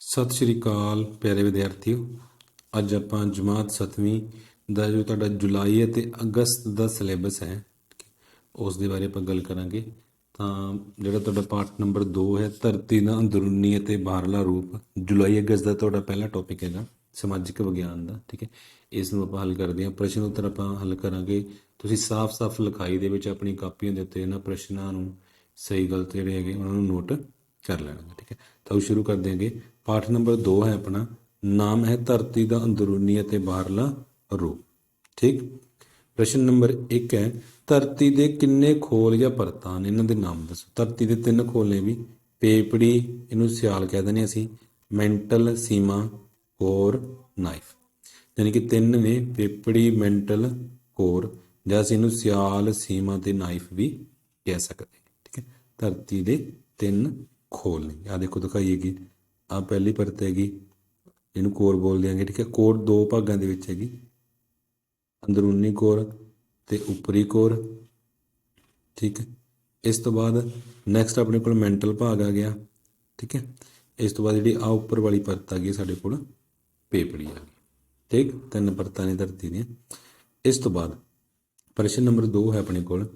ਸਤਿ ਸ਼੍ਰੀ ਅਕਾਲ ਪਿਆਰੇ ਵਿਦਿਆਰਥੀਓ। ਅੱਜ ਆਪਾਂ ਜਮਾਤ 7ਵੀਂ ਦਾ ਜੋ ਤੁਹਾਡਾ ਜੁਲਾਈ ਅਤੇ ਅਗਸਤ ਦਾ ਸਿਲੇਬਸ ਹੈ, ਉਸ ਦੇ ਬਾਰੇ ਆਪਾਂ ਗੱਲ ਕਰਾਂਗੇ। ਤਾਂ ਜਿਹੜਾ ਤੁਹਾਡਾ ਪਾਠ ਨੰਬਰ 2 ਹੈ, ਧਰਤੀ ਦਾ ਅੰਦਰੂਨੀ ਅਤੇ ਬਾਹਰਲਾ ਰੂਪ। ਜੁਲਾਈ, ਅਗਸਤ ਦਾ ਤੁਹਾਡਾ ਪਹਿਲਾ ਟੌਪਿਕ ਹੈਗਾ, ਸਮਾਜਿਕ ਵਿਗਿਆਨ ਦਾ, ਠੀਕ ਹੈ? ਇਸ ਨੂੰ ਆਪਾਂ ਹੱਲ ਕਰਦੇ ਹਾਂ। ਪ੍ਰਸ਼ਨ ਉੱਤਰ ਆਪਾਂ ਹੱਲ ਕਰਾਂਗੇ। ਤੁਸੀਂ ਸਾਫ਼-ਸਾਫ਼ ਲਿਖਾਈ ਦੇ ਵਿੱਚ ਆਪਣੀ ਕਾਪੀਆਂ ਦੇ ਉੱਤੇ ਇਹਨਾਂ ਪ੍ਰਸ਼ਨਾਂ ਨੂੰ ਸਹੀ ਗਲਤ ਜਿਹੜੇ ਹੈਗੇ, ਉਹਨਾਂ ਨੂੰ ਨੋਟ ਕਰ ਲੈਣਾ ਠੀਕ ਹੈ? ਤਾਂ ਉਹ ਸ਼ੁਰੂ ਕਰ ਦਿਆਂਗੇ ਪਾਠ ਨੰਬਰ 2 ਹੈ ਆਪਣਾ, ਨਾਮ ਹੈ ਧਰਤੀ ਦਾ ਅੰਦਰੂਨੀ ਅਤੇ ਬਾਹਰਲਾ ਰੂਪ। ਠੀਕ? ਪ੍ਰਸ਼ਨ ਨੰਬਰ 1 ਹੈ, ਧਰਤੀ ਦੇ ਕਿੰਨੇ ਖੋਲ ਜਾਂ ਪਰਤਾਂ ਨੇ ਇਹਨਾਂ ਦੇ ਨਾਮ ਦੱਸੋ। ਧਰਤੀ ਦੇ ਤਿੰਨ ਖੋਲ ਨੇ ਵੀ, ਪੇਪੜੀ, ਇਹਨੂੰ ਸਿਆਲ ਕਹਿ ਦਿੰਦੇ ਅਸੀਂ, ਮੈਂਟਲ, ਸੀਮਾ, ਕੋਰ, ਨਾਈਫ। ਯਾਨੀ ਕਿ ਤਿੰਨ ਨੇ, ਪੇਪੜੀ, ਮੈਂਟਲ, ਕੋਰ, ਜਾਂ ਅਸੀਂ ਇਹਨੂੰ ਸਿਆਲ, ਸੀਮਾ ਤੇ ਨਾਈਫ ਵੀ ਕਹਿ ਸਕਦੇ ਠੀਕ ਹੈ? ਧਰਤੀ ਦੇ ਤਿੰਨ ਖੋਲ ਨੇ। ਆ ਦੇਖੋ ਦਿਖਾਈਏਗੀ ਆ ਪਹਿਲੀ ਪਰਤ ਹੈਗੀ, ਇਹਨੂੰ ਕੋਰ ਬੋਲ ਦਿਆਂਗੇ, ਠੀਕ ਹੈ? ਕੋਰ ਦੋ ਭਾਗਾਂ ਦੇ ਵਿੱਚ ਹੈਗੀ। ਅੰਦਰੂਨੀ ਕੋਰ ਤੇ ਉੱਪਰੀ ਕੋਰ, ਠੀਕ ਹੈ? ਇਸ ਤੋਂ ਬਾਅਦ ਨੈਕਸਟ ਆਪਣੇ ਕੋਲ ਮੈਂਟਲ ਭਾਗ ਆ ਗਿਆ, ਠੀਕ ਹੈ? ਇਸ ਤੋਂ ਬਾਅਦ ਜਿਹੜੀ ਆ ਉੱਪਰ ਵਾਲੀ ਪਰਤ ਆ ਗਈ ਸਾਡੇ ਕੋਲ ਪੇਪੜੀ ਆ ਗਈ, ਠੀਕ? ਤਿੰਨ ਪਰਤਾਂ ਨੇ ਧਰਤੀ ਦੀਆਂ। ਇਸ ਤੋਂ ਬਾਅਦ ਪ੍ਰਸ਼ਨ ਨੰਬਰ 2 ਹੈ ਆਪਣੇ ਕੋਲ,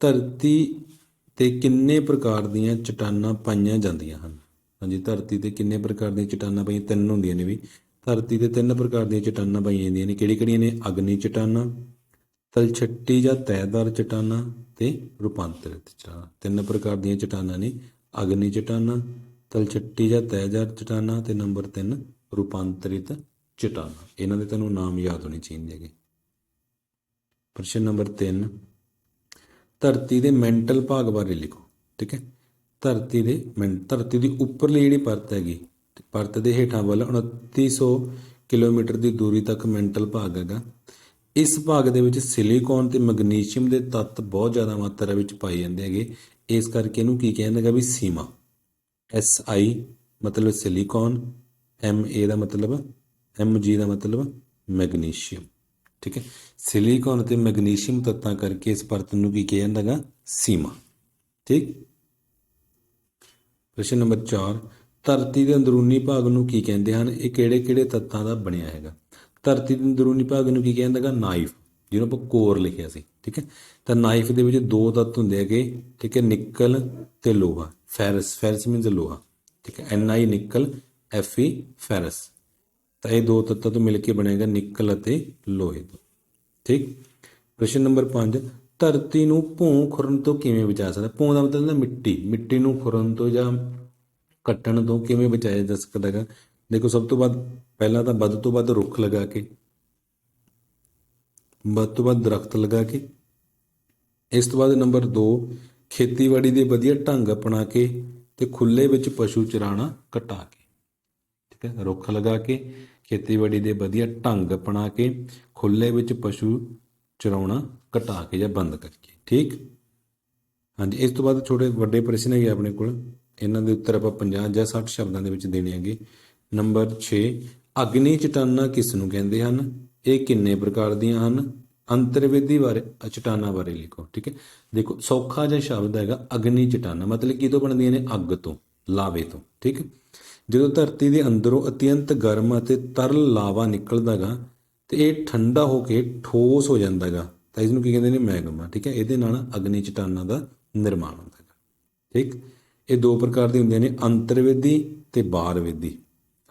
ਧਰਤੀ ਤੇ ਕਿੰਨੇ ਪ੍ਰਕਾਰ ਦੀਆਂ ਚਟਾਨਾਂ ਪਾਈਆਂ ਜਾਂਦੀਆਂ ਹਨ? ਹਾਂਜੀ, ਧਰਤੀ ਤੇ ਕਿੰਨੇ ਪ੍ਰਕਾਰ ਦੀਆਂ ਚਟਾਨਾਂ ਪਈਆਂ? ਤਿੰਨ ਹੁੰਦੀਆਂ ਨੇ ਵੀ। ਧਰਤੀ ਤੇ ਤਿੰਨ ਪ੍ਰਕਾਰ ਦੀਆਂ ਚਟਾਨਾਂ ਪਾਈਆਂ ਜਾਂਦੀਆਂ ਨੇ। ਕਿਹੜੀ ਕਿਹੜੀਆਂ ਨੇ? ਅਗਨੀ ਚਟਾਨਾਂ, ਤਲਛੱਟੀ ਜਾਂ ਤੈਦਾਰ ਚਟਾਨਾਂ ਤੇ ਰੂਪਾਂਤਰਿਤ ਚਟਾਨਾਂ। ਤਿੰਨ ਪ੍ਰਕਾਰ ਦੀਆਂ ਚਟਾਨਾਂ ਨੇ। ਅਗਨੀ ਚਟਾਨਾਂ, ਤਲਛੱਟੀ ਜਾਂ ਤੈਦਾਰ ਚਟਾਨਾਂ ਤੇ ਨੰਬਰ 3 ਰੂਪਾਂਤਰਿਤ ਚਟਾਨਾਂ। ਇਹਨਾਂ ਦੇ ਤੁਹਾਨੂੰ ਨਾਮ ਯਾਦ ਹੋਣੇ ਚਾਹੀਦੇ ਹੈਗੇ। ਪ੍ਰਸ਼ਨ ਨੰਬਰ 3 ਧਰਤੀ ਦੇ ਮੈਂਟਲ ਭਾਗ ਬਾਰੇ ਲਿਖੋ, ਠੀਕ ਹੈ? ਧਰਤੀ ਦੇ ਮੈਂ- ਧਰਤੀ ਦੀ ਉੱਪਰਲੀ ਜਿਹੜੀ ਪਰਤ ਹੈਗੀ, ਪਰਤ ਦੇ ਹੇਠਾਂ ਵੱਲ 2900 ਕਿਲੋਮੀਟਰ ਦੀ ਦੂਰੀ ਤੱਕ ਮੈਂਟਲ ਭਾਗ ਹੈਗਾ। ਇਸ ਭਾਗ ਦੇ ਵਿੱਚ ਸਿਲੀਕਨ ਤੇ ਮੈਗਨੀਸ਼ੀਅਮ ਦੇ ਤੱਤ ਬਹੁਤ ਜ਼ਿਆਦਾ ਮਾਤਰਾ ਵਿੱਚ ਪਾਏ ਜਾਂਦੇ ਹੈਗੇ। ਇਸ ਕਰਕੇ ਇਹਨੂੰ ਕੀ ਕਹਿੰਦੇ ਹੈਗਾ ਵੀ ਸੀਮਾ। ਐਸ ਆਈ ਮਤਲਬ ਸਿਲੀਕਨ ਐਮ ਏ ਦਾ ਮਤਲਬ ਐਮ ਜੀ ਦਾ ਮਤਲਬ ਮੈਗਨੀਸ਼ੀਅਮ। ਠੀਕ ਹੈ? ਸਿਲੀਕਨ ਤੇ ਮੈਗਨੀਸ਼ੀਅਮ ਤੱਤਾਂ ਕਰਕੇ ਇਸ ਪਰਤ ਨੂੰ ਕੀ ਕਿਹਾ ਜਾਂਦਾ ਹੈਗਾ? ਸੀਮਾ। ਠੀਕ? ਪ੍ਰਸ਼ਨ ਨੰਬਰ 4 ਧਰਤੀ ਦੇ ਅੰਦਰੂਨੀ ਭਾਗ ਨੂੰ ਕੀ ਕਹਿੰਦੇ ਹਨ? ਇਹ ਕਿਹੜੇ-ਕਿਹੜੇ ਤੱਤਾਂ ਦਾ ਬਣਿਆ ਹੈਗਾ? ਧਰਤੀ ਦੇ ਅੰਦਰੂਨੀ ਭਾਗ ਨੂੰ ਕੀ ਕਹਿੰਦਾ ਹੈਗਾ? ਨਾਈਫ, ਜਿਹਨੂੰ ਆਪਾਂ ਕੋਰ ਲਿਖਿਆ ਸੀ, ਠੀਕ ਹੈ? ਤਾਂ ਨਾਈਫ ਦੇ ਵਿੱਚ ਦੋ ਤੱਤ ਹੁੰਦੇ ਹੈਗੇ, ਠੀਕ ਹੈ? ਨਿਕਲ ਤੇ ਲੋਹਾ, ਫੈਰਸ ਫੈਰਸ ਮੀਨਸ ਲੋਹਾ, ਠੀਕ ਹੈ? ਐਨ ਆਈ ਨਿਕਲ ਐਫ ਈ ਫੈਰਸ। ਤਾਂ ਇਹ ਦੋ ਤੱਤਾਂ ਤੋਂ ਮਿਲ ਕੇ ਬਣੇਗਾ ਨਿਕਲ ਅਤੇ ਲੋਹੇ ਤੋਂ, ਠੀਕ? ਪ੍ਰਸ਼ਨ ਨੰਬਰ 5 ਧਰਤੀ ਨੂੰ ਭੂੰ ਖੁਰਨ ਤੋਂ ਕਿਵੇਂ ਬਚਾ ਸਕਦਾ? ਭੂੰ ਦਾ ਮਤਲਬ ਹੈ ਮਿੱਟੀ। ਮਿੱਟੀ ਨੂੰ ਖੁਰਨ ਤੋਂ ਜਾਂ ਕੱਟਣ ਤੋਂ ਕਿਵੇਂ ਬਚਾਇਆ ਜਾ ਸਕਦਾ ਹੈਗਾ? ਦੇਖੋ, ਸਭ ਤੋਂ ਵੱਧ ਪਹਿਲਾਂ ਤਾਂ ਵੱਧ ਤੋਂ ਵੱਧ ਰੁੱਖ ਲਗਾ ਕੇ, ਵੱਧ ਤੋਂ ਵੱਧ ਦਰਖਤ ਲਗਾ ਕੇ, ਇਸ ਤੋਂ ਬਾਅਦ ਨੰਬਰ 2 ਖੇਤੀਬਾੜੀ ਦੇ ਵਧੀਆ ਢੰਗ ਅਪਣਾ ਕੇ ਤੇ ਖੁੱਲੇ ਵਿੱਚ ਪਸ਼ੂ ਚਰਾਣਾ ਘਟਾ ਕੇ। ਠੀਕ ਹੈ? ਰੁੱਖ ਲਗਾ ਕੇ, ਖੇਤੀਬਾੜੀ ਦੇ ਵਧੀਆ ਢੰਗ ਅਪਣਾ ਕੇ ਖੁੱਲੇ ਵਿੱਚ ਪਸ਼ੂ ਚਰਾਉਣਾ ਘਟਾ ਕੇ ਜਾਂ ਬੰਦ ਕਰਕੇ ਠੀਕ? ਹਾਂਜੀ ਇਸ ਤੋਂ ਬਾਅਦ ਛੋਟੇ ਵੱਡੇ ਪ੍ਰਸ਼ਨ ਹੈਗੇ ਆਪਣੇ ਕੋਲ। ਇਹਨਾਂ ਦੇ ਉੱਤਰ ਆਪਾਂ 50 ਜਾਂ 60 ਸ਼ਬਦਾਂ ਦੇ ਵਿੱਚ ਦੇਣੇ ਹੈਗੇ। ਨੰਬਰ 6 ਅਗਨੀ ਚਟਾਨਾਂ ਕਿਸ ਨੂੰ ਕਹਿੰਦੇ ਹਨ? ਇਹ ਕਿੰਨੇ ਪ੍ਰਕਾਰ ਦੀਆਂ ਹਨ? ਅੰਤਰਵੇਦੀ ਬਾਰੇ ਅ, ਚਟਾਨਾਂ ਬਾਰੇ ਲਿਖੋ ਠੀਕ ਹੈ? ਦੇਖੋ ਸੌਖਾ ਜਿਹਾ ਸ਼ਬਦ ਹੈਗਾ ਅਗਨੀ ਚਟਾਨਾਂ। ਮਤਲਬ ਕਿਦੋਂ ਬਣਦੀਆਂ ਨੇ? ਅੱਗ ਤੋਂ ਲਾਵੇ ਤੋਂ ਠੀਕ ਜਦੋਂ ਧਰਤੀ ਦੇ ਅੰਦਰੋਂ ਅਤਿਅੰਤ ਗਰਮ ਅਤੇ ਤਰਲ ਲਾਵਾ ਨਿਕਲਦਾਗਾ ਤੇ ਇਹ ਠੰਡਾ ਹੋ ਕੇ ਠੋਸ ਹੋ ਜਾਂਦਾ ਜਾਂਦਾਗਾ ਤਾਂ ਇਸ ਨੂੰ ਕੀ ਕਹਿੰਦੇ ਨੇ? ਮੈਗਮਾ, ਠੀਕ ਹੈ? ਇਹਦੇ ਨਾਲ ਅਗਨੀ ਚਟਾਨਾਂ ਦਾ ਨਿਰਮਾਣ ਹੁੰਦਾ ਹੈ ਠੀਕ? ਇਹ ਦੋ ਪ੍ਰਕਾਰ ਦੀਆਂ ਹੁੰਦੀਆਂ ਨੇ, ਅੰਤਰਵੇਦੀ ਤੇ ਬਾਹਰਵੇਦੀ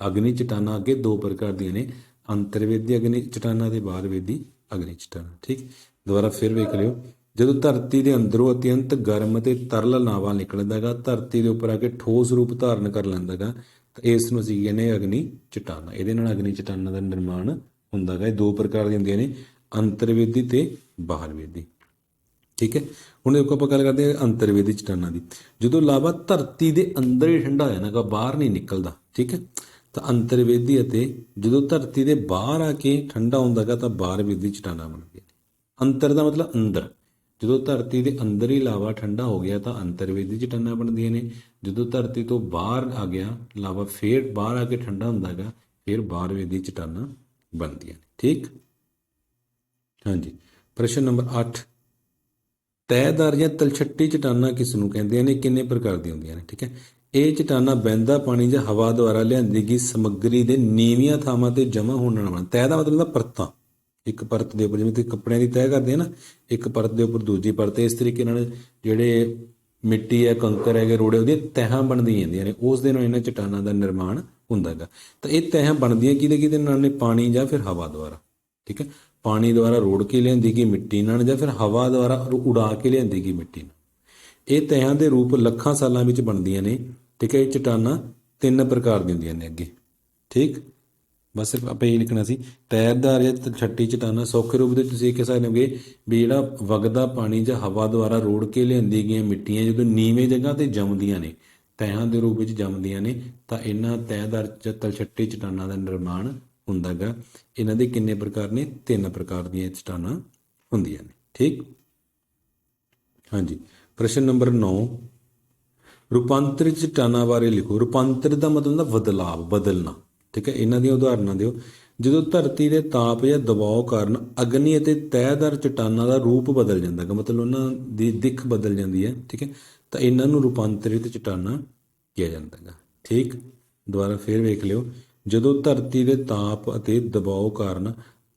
ਅਗਨੀ ਚਟਾਨਾਂ ਅੱਗੇ ਦੋ ਪ੍ਰਕਾਰ ਦੀਆਂ ਨੇ, ਅੰਤਰਵੇਦੀ ਅਗਨੀ ਚਟਾਨਾਂ ਤੇ ਬਾਹਰਵੇਦੀ ਅਗਨੀ ਚਟਾਨਾਂ। ਠੀਕ? ਦੁਬਾਰਾ ਫਿਰ ਵੇਖ ਲਿਓ। ਜਦੋਂ ਧਰਤੀ ਦੇ ਅੰਦਰੋਂ ਅਤਿਅੰਤ ਗਰਮ ਅਤੇ ਤਰਲ ਲਾਵਾ ਨਿਕਲਦਾ ਹੈਗਾ, ਧਰਤੀ ਦੇ ਉੱਪਰ ਆ ਕੇ ਠੋਸ ਰੂਪ ਧਾਰਨ ਕਰ ਲੈਂਦਾ ਹੈਗਾ, ਤਾਂ ਇਸ ਨੂੰ ਅਸੀਂ ਕਹਿੰਦੇ ਅਗਨੀ ਚਟਾਨਾਂ। ਇਹਦੇ ਨਾਲ ਅਗਨੀ ਚਟਾਨਾਂ ਦਾ ਨਿਰਮਾਣ ਹੁੰਦਾ ਹੈਗਾ ਇਹ ਦੋ ਪ੍ਰਕਾਰ ਦੀਆਂ ਹੁੰਦੀਆਂ ਨੇ, ਅੰਤਰਵੇਦੀ ਤੇ ਬਾਹਰਵੇਦੀ। ਠੀਕ ਹੈ? ਹੁਣ ਦੇਖੋ ਆਪਾਂ ਗੱਲ ਕਰਦੇ ਹਾਂ ਅੰਤਰਵੇਦੀ ਚਟਾਨਾਂ ਦੀ। ਜਦੋਂ ਲਾਵਾ ਧਰਤੀ ਦੇ ਅੰਦਰ ਹੀ ਠੰਡਾ ਹੋ ਜਾਣਾਗਾ ਬਾਹਰ ਨਹੀਂ ਨਿਕਲਦਾ, ਠੀਕ ਹੈ? ਤਾਂ ਅੰਤਰਵੇਦੀ ਅਤੇ ਜਦੋਂ ਧਰਤੀ ਦੇ ਬਾਹਰ ਆ ਕੇ ਠੰਡਾ ਹੁੰਦਾਗਾ ਤਾਂ ਬਾਹਰਵੇਦੀ ਚਟਾਨਾਂ ਬਣਦੀਆਂ ਨੇ। ਅੰਤਰ ਦਾ ਮਤਲਬ ਅੰਦਰ। ਜਦੋਂ ਧਰਤੀ ਦੇ ਅੰਦਰ ਹੀ ਲਾਵਾ ਠੰਡਾ ਹੋ ਗਿਆ, ਤਾਂ ਅੰਤਰਵੇਦੀ ਚਟਾਨਾਂ ਬਣਦੀਆਂ ਨੇ। ਜਦੋਂ ਧਰਤੀ ਤੋਂ ਬਾਹਰ ਆ ਗਿਆ, ਲਾਵਾ ਫੇਰ ਬਾਹਰ ਆ ਕੇ ਠੰਡਾ ਹੁੰਦਾਗਾ ਫਿਰ ਬਾਹਰਵੇਦੀ ਚਟਾਨਾਂ ਬਣਦੀਆਂ ਨੇ। ਠੀਕ? ਹਾਂਜੀ। ਪ੍ਰਸ਼ਨ ਨੰਬਰ 8 ਤੈਦਾਰ ਜਾਂ ਤਲਛੱਟੀ ਚਟਾਨਾਂ ਕਿਸ ਨੂੰ ਕਹਿੰਦੇ ਨੇ? ਕਿੰਨੇ ਪ੍ਰਕਾਰ ਦੀਆਂ ਹੁੰਦੀਆਂ ਨੇ? ਠੀਕ ਹੈ। ਇਹ ਚਟਾਨਾ ਬਹਿੰਦਾ ਪਾਣੀ ਜਾਂ ਹਵਾ ਦੁਆਰਾ ਲਿਆਂਦੀ ਗਈ ਸਮੱਗਰੀ ਦੇ ਨੀਵੀਆਂ ਥਾਵਾਂ ਤੇ ਜਮ੍ਹਾਂ ਹੋਣ ਨਾਲ ਬਣ ਦਾ ਮਤਲਬ ਹੁੰਦਾ ਪਰਤਾਂ। ਇੱਕ ਪਰਤ ਦੇ ਉੱਪਰ ਜਿਵੇਂ ਤੁਸੀਂ ਕੱਪੜਿਆਂ ਦੀ ਤੈਅ ਕਰਦੇ ਆ ਨਾ, ਇੱਕ ਪਰਤ ਦੇ ਉੱਪਰ ਦੂਜੀ ਪਰਤ। ਇਸ ਤਰੀਕੇ ਨਾਲ ਜਿਹੜੇ ਮਿੱਟੀ ਹੈ, ਕੰਕਰ ਹੈਗੇ, ਰੋੜੇ ਉਹਦੀਆਂ ਤਹਿਾਂ ਬਣਦੀਆਂ ਜਾਂਦੀਆਂ ਨੇ। ਉਸ ਦੇ ਨਾਲ ਇਹਨਾਂ ਚਟਾਨਾਂ ਦਾ ਨਿਰਮਾਣ ਹੁੰਦਾ ਹੈਗਾ ਤਾਂ ਇਹ ਤਹਿ ਬਣਦੀਆਂ ਕਿਹਦੇ ਕਿਹਦੇ ਨਾਲ ਨੇ? ਪਾਣੀ ਜਾਂ ਫਿਰ ਹਵਾ ਦੁਆਰਾ। ਠੀਕ ਹੈ? ਪਾਣੀ ਦੁਆਰਾ ਰੋੜ ਕੇ ਲਿਆਂਦੀ ਗਈ ਮਿੱਟੀ ਨਾਲ ਜਾਂ ਫਿਰ ਹਵਾ ਦੁਆਰਾ ਉਡਾ ਕੇ ਲਿਆਂਦੀ ਗਈ ਮਿੱਟੀ ਨਾਲ। ਇਹ ਤਹਿਾਂ ਦੇ ਰੂਪ ਲੱਖਾਂ ਸਾਲਾਂ ਵਿੱਚ ਬਣਦੀਆਂ ਨੇ। ਠੀਕ ਹੈ? ਇਹ ਚਟਾਨਾਂ ਤਿੰਨ ਪ੍ਰਕਾਰ ਦੀਆਂ ਹੁੰਦੀਆਂ ਨੇ ਅੱਗੇ। ਠੀਕ? ਬਸ ਆਪਾਂ ਇਹ ਲਿਖਣਾ ਸੀ। ਤੈਰਦਾਰ ਜਾਂ ਛੱਟੀ ਚਟਾਨਾ ਸੌਖੇ ਰੂਪ ਦੇ ਤੁਸੀਂ ਇਹ ਕਹਿ ਸਕਦੇ ਹੋਗੇ। ਵੀ ਜਿਹੜਾ ਵਗਦਾ ਪਾਣੀ ਜਾਂ ਹਵਾ ਦੁਆਰਾ ਰੋੜ ਕੇ ਲਿਆਂਦੀ ਗਈਆਂ ਮਿੱਟੀਆਂ ਜਦੋਂ ਨੀਵੇਂ ਜਗ੍ਹਾ ਤੇ ਜੰਮਦੀਆਂ ਨੇ ਤੈਹਾਂ ਦੇ ਰੂਪ ਵਿੱਚ ਜੰਮਦੀਆਂ ਨੇ, ਤਾਂ ਇਹਨਾਂ ਤੈਰਦਾਰ ਜਾਂ ਤਲਛੱਟੀ ਚਟਾਨਾਂ ਦਾ ਨਿਰਮਾਣ ਹੁੰਦਾਗਾ ਇਹਨਾਂ ਦੇ ਕਿੰਨੇ ਪ੍ਰਕਾਰ ਨੇ? ਤਿੰਨ ਪ੍ਰਕਾਰ ਦੀਆਂ ਚਟਾਨਾਂ ਹੁੰਦੀਆਂ ਨੇ। ਠੀਕ? ਹਾਂਜੀ। ਪ੍ਰਸ਼ਨ ਨੰਬਰ 9 ਰੂਪਾਂਤਰਿਤ ਚਟਾਨਾਂ ਬਾਰੇ ਲਿਖੋ। ਰੂਪਾਂਤਰ ਦਾ ਮਤਲਬ ਹੁੰਦਾ ਬਦਲਾਵ, ਬਦਲਣਾ। ਠੀਕ ਹੈ? ਇਹਨਾਂ ਦੀਆਂ ਉਦਾਹਰਨਾਂ ਦਿਓ। ਜਦੋਂ ਧਰਤੀ ਦੇ ਤਾਪ ਜਾਂ ਦਬਾਅ ਕਾਰਨ ਅਗਨੀ ਅਤੇ ਤਹਿਦਰ ਚਟਾਨਾਂ ਦਾ ਰੂਪ ਬਦਲ ਜਾਂਦਾ ਹੈ ਮਤਲਬ ਉਹਨਾਂ ਦੀ ਦਿੱਖ ਬਦਲ ਜਾਂਦੀ ਹੈ। ਠੀਕ ਹੈ? ਤਾਂ ਇਹਨਾਂ ਨੂੰ ਰੂਪਾਂਤਰਿਤ ਚਟਾਨਾਂ ਕਿਹਾ ਜਾਂਦਾ ਹੈ ਠੀਕ? ਦੁਬਾਰਾ ਫੇਰ ਵੇਖ ਲਿਓ। ਜਦੋਂ ਧਰਤੀ ਦੇ ਤਾਪ ਅਤੇ ਦਬਾਅ ਕਾਰਨ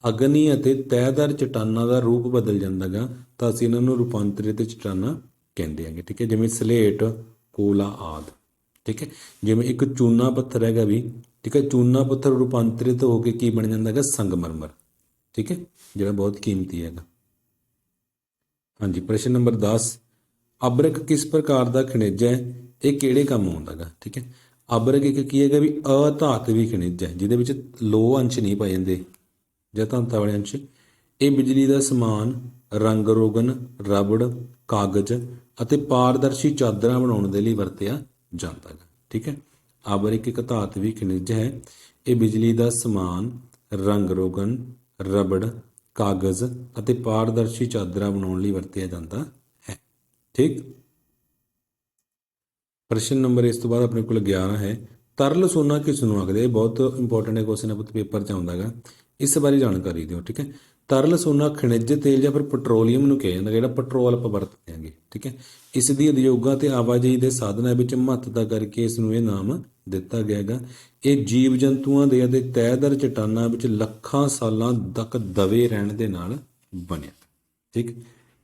ਅਗਨੀ ਅਤੇ ਤਹਿਦਰ ਚਟਾਨਾਂ ਦਾ ਰੂਪ ਬਦਲ ਜਾਂਦਾ ਗਾ ਤਾਂ ਅਸੀਂ ਇਹਨਾਂ ਨੂੰ ਰੂਪਾਂਤਰਿਤ ਚਟਾਨਾਂ ਕਹਿੰਦੇ ਆਂਗੇ ਠੀਕ ਹੈ? ਜਿਵੇਂ ਸਲੇਟ, ਕੋਲਾ ਆਦ। ਠੀਕ ਹੈ? ਜਿਵੇਂ ਇੱਕ ਚੂਨਾ ਪੱਥਰ ਹੈਗਾ ਵੀ। ਠੀਕ ਹੈ? ਚੂਨਾ ਪੱਥਰ ਰੂਪਾਂਤਰਿਤ ਹੋ ਕੇ ਕੀ ਬਣ ਜਾਂਦਾ ਹੈਗਾ? ਸੰਗਮਰਮਰ। ਠੀਕ ਹੈ? ਜਿਹੜਾ ਬਹੁਤ ਕੀਮਤੀ ਹੈਗਾ। ਹਾਂਜੀ, ਪ੍ਰਸ਼ਨ ਨੰਬਰ 10 ਅਬਰਕ ਕਿਸ ਪ੍ਰਕਾਰ ਦਾ ਖਣਿਜ ਹੈ? ਇਹ ਕਿਹੜੇ ਕੰਮ ਆਉਂਦਾ ਹੈਗਾ ਠੀਕ ਹੈ। ਅਬਰਕ ਇੱਕ ਕੀ ਹੈਗਾ ਵੀ ਅਧਾਤਵੀ ਖਣਿਜ ਹੈ, ਜਿਹਦੇ ਵਿੱਚ ਲੋਹ ਅੰਸ਼ ਨਹੀਂ ਪਾਏ ਜਾਂਦੇ ਜਾਂ ਧਾਤਾਂ ਵਾਲੇ ਅੰਸ਼। ਇਹ ਬਿਜਲੀ ਦਾ ਸਮਾਨ, ਰੰਗ ਰੋਗਨ, ਰਬੜ, ਕਾਗਜ਼ ਅਤੇ ਪਾਰਦਰਸ਼ੀ ਚਾਦਰਾਂ ਬਣਾਉਣ ਦੇ ਲਈ ਵਰਤਿਆ ਜਾਂਦਾ ਹੈ ਠੀਕ ਹੈ। ਆਬਰਿਕ ਇੱਕ ਧਾਤਵੀ ਖਣਿਜ ਹੈ। ਇਹ ਬਿਜਲੀ ਦਾ ਸਮਾਨ, ਰੰਗ ਰੋਗਨ, ਰਬੜ, ਕਾਗਜ਼ ਅਤੇ ਪਾਰਦਰਸ਼ੀ ਚਾਦਰਾਂ ਬਣਾਉਣ ਲਈ ਵਰਤਿਆ ਜਾਂਦਾ ਠੀਕ? ਪ੍ਰਸ਼ਨ ਨੰਬਰ ਇਸ ਤੋਂ ਬਾਅਦ ਆਪਣੇ ਕੋਲ 11 ਹੈ। ਤਰਲ ਸੋਨਾ ਕਿਸ ਨੂੰ ਆਖਦੇ ਇਹ ਬਹੁਤ ਇੰਪੋਰਟੈਂਟ ਹੈ ਕੁਐਸਚਨ ਹੈ ਪੁੱਤ ਪੇਪਰ 'ਚ ਆਉਂਦਾਗਾ। ਇਸ ਬਾਰੇ ਜਾਣਕਾਰੀ ਦਿਓ, ਠੀਕ ਹੈ? ਤਰਲ ਸੋਨਾ ਖਣਿਜ ਤੇਲ ਜਾਂ ਫਿਰ ਪੈਟਰੋਲੀਅਮ ਨੂੰ ਕਿਹਾ ਜਾਂਦਾ, ਜਿਹੜਾ ਪੈਟਰੋਲ ਆਪਾਂ ਵਰਤਦੇ ਹਾਂਗੇ, ਠੀਕ ਹੈ? ਇਸ ਦੀ ਉਦਯੋਗਾਂ ਤੇ ਆਵਾਜਾਈ ਦੇ ਸਾਧਨਾਂ ਵਿੱਚ ਮਹੱਤਤਾ ਕਰਕੇ ਇਸ ਨੂੰ ਇਹ ਨਾਮ ਦਿੱਤਾ ਗਿਆ ਹੈਗਾ ਇਹ ਜੀਵ ਜੰਤੂਆਂ ਦੇ ਅਤੇ ਤੈਦਰ ਚਟਾਨਾਂ ਵਿੱਚ ਲੱਖਾਂ ਸਾਲਾਂ ਤੱਕ ਦਵੇ ਰਹਿਣ ਦੇ ਨਾਲ ਬਣਿਆ, ਠੀਕ?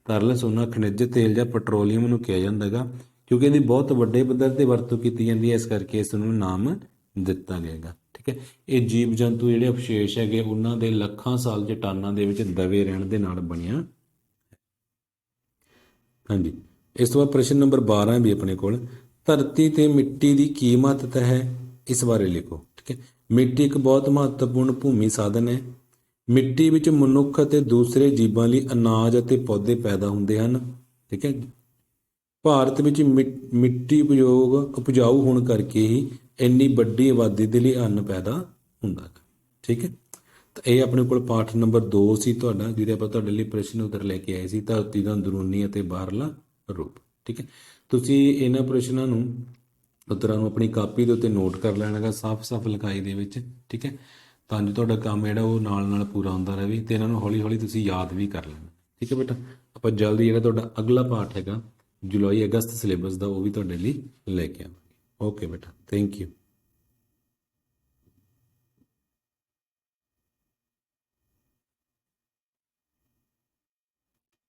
ਤਰਲ ਸੋਨਾ ਖਣਿਜ, ਤੇਲ ਜਾਂ ਪੈਟਰੋਲੀਅਮ ਨੂੰ ਕਿਹਾ ਜਾਂਦਾ ਹੈਗਾ, ਕਿਉਂਕਿ ਇਹਦੀ ਬਹੁਤ ਵੱਡੇ ਪੱਧਰ ਤੇ ਵਰਤੋਂ ਕੀਤੀ ਜਾਂਦੀ ਹੈ, ਇਸ ਕਰਕੇ ਇਸ ਨੂੰ ਨਾਮ ਦਿੱਤਾ ਗਿਆ ਹੈਗਾ, ਠੀਕ ਹੈ। ਇਹ ਜੀਵ ਜੰਤੂ ਜਿਹੜੇ ਅਵਸ਼ੇਸ਼ ਹੈਗੇ, ਉਹਨਾਂ ਦੇ ਲੱਖਾਂ ਸਾਲ ਚਟਾਨਾਂ ਦੇ ਵਿੱਚ ਦਵੇ ਰਹਿਣ ਦੇ ਨਾਲ ਬਣਿਆ ਹਾਂਜੀ, ਇਸ ਤੋਂ ਬਾਅਦ ਪ੍ਰਸ਼ਨ ਨੰਬਰ 12 ਵੀ ਆਪਣੇ ਕੋਲ, ਧਰਤੀ ਤੇ ਮਿੱਟੀ ਦੀ ਕੀ ਮਹੱਤਤਾ ਹੈ? ਇਸ ਬਾਰੇ ਲਿਖੋ, ਠੀਕ ਹੈ। ਮਿੱਟੀ ਇੱਕ ਬਹੁਤ ਮਹੱਤਵਪੂਰਨ ਭੂਮੀ ਸਾਧਨ ਹੈ। ਮਿੱਟੀ ਵਿੱਚ ਮਨੁੱਖ ਅਤੇ ਦੂਸਰੇ ਜੀਵਾਂ ਲਈ ਅਨਾਜ ਅਤੇ ਪੌਦੇ ਪੈਦਾ ਹੁੰਦੇ ਹਨ, ਠੀਕ ਹੈ ਭਾਰਤ ਵਿੱਚ ਮਿ- ਮਿੱਟੀ ਉਪਯੋਗ, ਉਪਜਾਊ ਹੋਣ ਕਰਕੇ ਹੀ ਇੰਨੀ ਵੱਡੀ ਆਬਾਦੀ ਦੇ ਲਈ ਅੰਨ ਪੈਦਾ ਹੁੰਦਾ ਹੈ, ਠੀਕ ਹੈ। ਤਾਂ ਇਹ ਆਪਣੇ ਕੋਲ ਪਾਠ ਨੰਬਰ 2 ਸੀ ਤੁਹਾਡਾ, ਜਿਹਦੇ ਆਪਾਂ ਤੁਹਾਡੇ ਲਈ ਪ੍ਰਸ਼ਨ ਉੱਤਰ ਲੈ ਕੇ ਆਏ ਸੀ, ਧਰਤੀ ਦਾ ਅੰਦਰੂਨੀ ਅਤੇ ਬਾਹਰਲਾ ਰੂਪ, ਠੀਕ ਹੈ। ਤੁਸੀਂ ਇਹਨਾਂ ਪ੍ਰਸ਼ਨਾਂ ਨੂੰ, ਉੱਤਰਾਂ ਨੂੰ ਆਪਣੀ ਕਾਪੀ ਦੇ ਉੱਤੇ ਨੋਟ ਕਰ ਲੈਣਾਗਾ, ਸਾਫ਼-ਸਾਫ਼ ਲਿਖਾਈ ਦੇ ਵਿੱਚ, ਠੀਕ ਹੈ। ਤਾਂ ਜੋ ਤੁਹਾਡਾ ਕੰਮ ਜਿਹੜਾ ਉਹ ਨਾਲ-ਨਾਲ ਪੂਰਾ ਹੁੰਦਾ ਰਹੇ ਤੇ ਇਹਨਾਂ ਨੂੰ ਹੌਲੀ-ਹੌਲੀ ਤੁਸੀਂ ਯਾਦ ਵੀ ਕਰ ਲੈਣਾ। ਠੀਕ ਹੈ ਬੇਟਾ? ਆਪਾਂ ਜਲਦੀ ਜਿਹੜਾ ਤੁਹਾਡਾ ਅਗਲਾ ਪਾਠ ਹੈਗਾ ਜੁਲਾਈ ਅਗਸਤ ਸਿਲੇਬਸ ਦਾ ਉਹ ਵੀ ਤੁਹਾਡੇ ਲਈ ਲੈ ਕੇ ਆਵਾਂਗੇ। ਓਕੇ ਬੇਟਾ ਥੈਂਕ ਯੂ